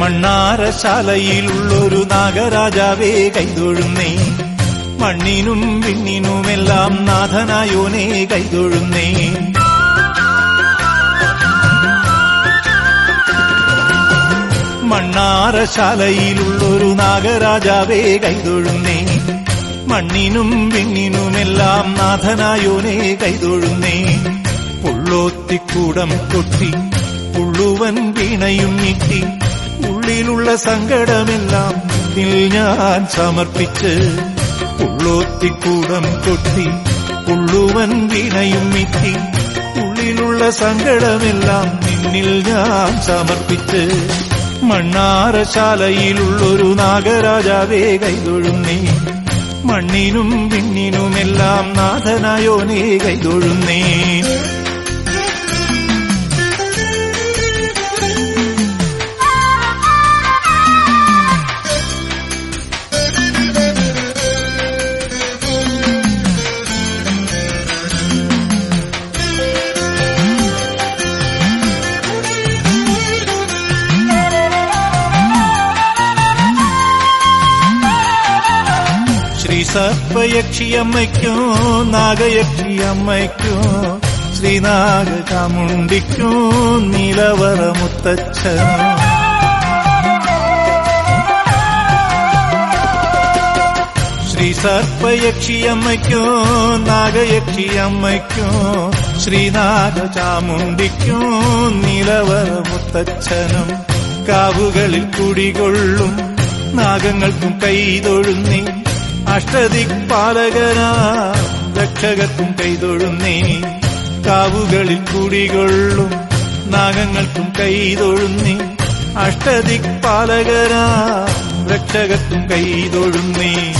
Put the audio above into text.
മണ്ണാറശാലയിലുള്ളൊരു നാഗരാജാവേ കൈതൊഴുന്നേ. മണ്ണിനും വിണ്ണിനുമെല്ലാം നാഥനായോനേ കൈതൊഴുന്നേ. മണ്ണാരശാലയിലുള്ളൊരു നാഗരാജാവേ കൈതൊഴുന്നേ. മണ്ണിനും വിണ്ണിനുമെല്ലാം നാഥനായോനേ കൈതൊഴുന്നേ. പുള്ളോത്തിക്കൂടം കൊട്ടി പുള്ളുവൻ വീണയും നീട്ടി ഉള്ളിലുള്ള സങ്കടമെല്ലാം മുന്നിൽ ഞാൻ സമർപ്പിച്ച് ഉള്ളോത്തിക്കൂടം കൊട്ടി ഉള്ളുവൻ വിനയും നീട്ടി ഉള്ളിലുള്ള സങ്കടമെല്ലാം നിന്നിൽ ഞാൻ സമർപ്പിച്ച് മണ്ണാറശാലയിലുള്ളൊരു നാഗരാജാവേ കൈതൊഴുന്നേ മണ്ണിനും വിണ്ണിനുമെല്ലാം നാഥനായോനേ കൈതൊഴുന്നേ. സർപ്പയക്ഷിയമ്മയ്ക്കോ ശ്രീനാഗ കാമുണ്ടിക്കും നീലവറ മുത്തച്ഛൻ ശ്രീ സർപ്പയക്ഷിയമ്മയ്ക്കോ ശ്രീനാഗ ചാമുണ്ടിക്കും നീലവറ മുത്തച്ഛനും കാവുകളിൽ കുടികൊള്ളും നാഗങ്ങൾക്കും കൈതൊഴുന്നേ അഷ്ടദിക്പാലകനാ രക്ഷകർക്കും കൈതൊഴുന്നേ. കാവുകളിൽ കുടികൊള്ളും നാഗങ്ങൾക്കും കൈതൊഴുന്നേ. അഷ്ടദിക്പാലകനാ രക്ഷകർക്കും കൈതൊഴുന്നേ.